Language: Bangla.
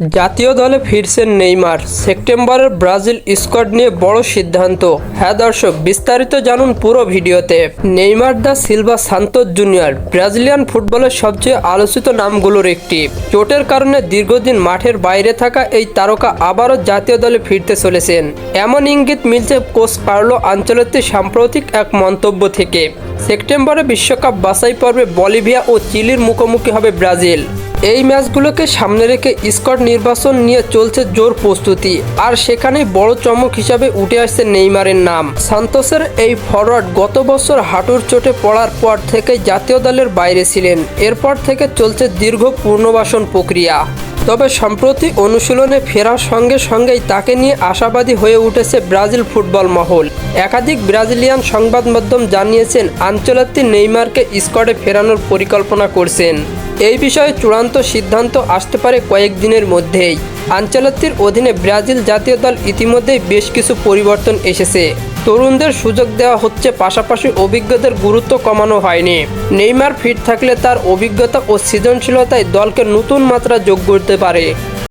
জাতীয় দলে ফিরছেন নেইমার। সেপ্টেম্বরের ব্রাজিল স্কোয়াড নিয়ে বড় সিদ্ধান্ত। হ্যাঁ দর্শক, বিস্তারিত জানুন পুরো ভিডিওতে। Neymar da Silva Santos junior, Brazilian ফুটবলের সবচেয়ে আলোচিত নামগুলোর একটি। চোটের কারণে দীর্ঘদিন মাঠের বাইরে থাকা এই তারকা আবারও জাতীয় দলে ফিরতে চলেছেন। এমন ইঙ্গিত মিলছে কোচ কার্লো আঞ্চলতির সাম্প্রতিক এক মন্তব্য থেকে। সেপ্টেম্বরে বিশ্বকাপ বাছাই পর্বে বলিভিয়া ও চিলির মুখোমুখি হবে ব্রাজিল। এই ম্যাচগুলোকে সামনে রেখে স্কট নির্বাচন নিয়ে চলছে জোর প্রস্তুতি, আর সেখানেই বড় চমক হিসাবে উঠে আসছে নেইমারের নাম। সান্তোসের এই ফরওয়ার্ড গত বছর হাঁটুর চোটে পড়ার পর থেকে জাতীয় দলের বাইরে ছিলেন, এরপর থেকে চলছে দীর্ঘ পুনর্বাসন প্রক্রিয়া। তবে সম্প্রতি অনুশীলনে ফেরার সঙ্গে সঙ্গেই তাকে নিয়ে আশাবাদী হয়ে উঠেছে ব্রাজিল ফুটবল মহল। একাধিক ব্রাজিলিয়ান সংবাদ মাধ্যম জানিয়েছেন, আঞ্চলাত্তি নেইমারকে স্কোয়াডে ফেরানোর পরিকল্পনা করছেন। এই বিষয়ে চূড়ান্ত সিদ্ধান্ত আসতে পারে কয়েকদিনের মধ্যেই। আঞ্চলাত্তির অধীনে ব্রাজিল জাতীয় দল ইতিমধ্যেই বেশ কিছু পরিবর্তন এসেছে। তরুণদের সুযোগ দেওয়া হচ্ছে পাশাপাশি অভিজ্ঞতার গুরুত্ব কমানো হয়নি। নেইমার ফিট থাকলে তার অভিজ্ঞতা ও সৃজনশীলতায় দলকে নতুন মাত্রা যোগ করতে পারে।